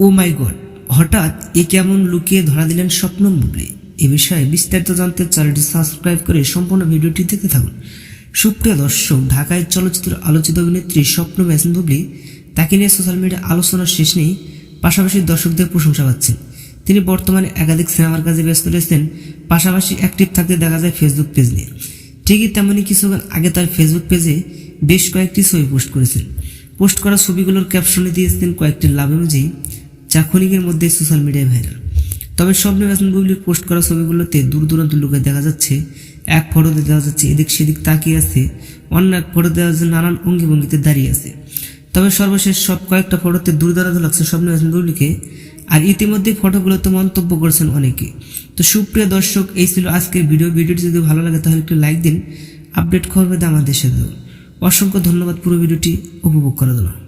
ও মাই god, হঠাৎ এ কেমন লুকিয়ে ধরা দিলেন স্বপ্নম বুবলি? এ বিষয়ে বিস্তারিত জানতে চ্যানেলটি সাবস্ক্রাইব করে সম্পূর্ণ ভিডিওটি দেখতে থাকুন। সুপ্রিয় দর্শক, ঢাকায় চলচ্চিত্র আলোচিত অভিনেত্রী স্বপ্ন মেসেন বুবলি, তাকে নিয়ে সোশ্যাল মিডিয়া আলোচনার শেষ নেই, পাশাপাশি দর্শকদের প্রশংসা পাচ্ছেন। তিনি বর্তমানে একাধিক সিনেমার কাজে ব্যস্ত রয়েছেন, পাশাপাশি অ্যাক্টিভ থাকতে দেখা যায় ফেসবুক পেজ নিয়ে। ঠিকই তেমনই কিছুক্ষণ আগে তার ফেসবুক পেজে বেশ কয়েকটি ছবি পোস্ট করেছেন। পোস্ট করা ছবিগুলোর ক্যাপশনে দিয়েছেন কয়েকটি লাভ অনুযায়ী যা ক্ষণিকের মধ্যে সোশ্যাল মিডিয়ায় ভাইরাল তবে স্বপ্ন হাসান বুবলির পোস্ট করা ছবিগুলোতে দূর দূরান্ত লোকে দেখা যাচ্ছে, এক ফটোতে দেখা যাচ্ছে এদিক সেদিক তাকিয়ে আছে, অন্য এক ফটো দেখা যাচ্ছে নানান অঙ্গি ভঙ্গিতে দাঁড়িয়ে আছে। তবে সর্বশেষ সব কয়েকটা ফটোতে দূর দূরান্ত লাগছে স্বপ্ন হাসান বুবলিকে আর ইতিমধ্যে ফটোগুলোতে মন্তব্য করেছেন অনেকে। তো সুপ্রিয় দর্শক, এই ছিল আজকের ভিডিও ভিডিওটি যদি ভালো লাগে তাহলে একটু লাইক দিন। আপডেট খবর পেতে আমাদের সাথে অসংখ্য ধন্যবাদ পুরো ভিডিওটি উপভোগ করার জন্য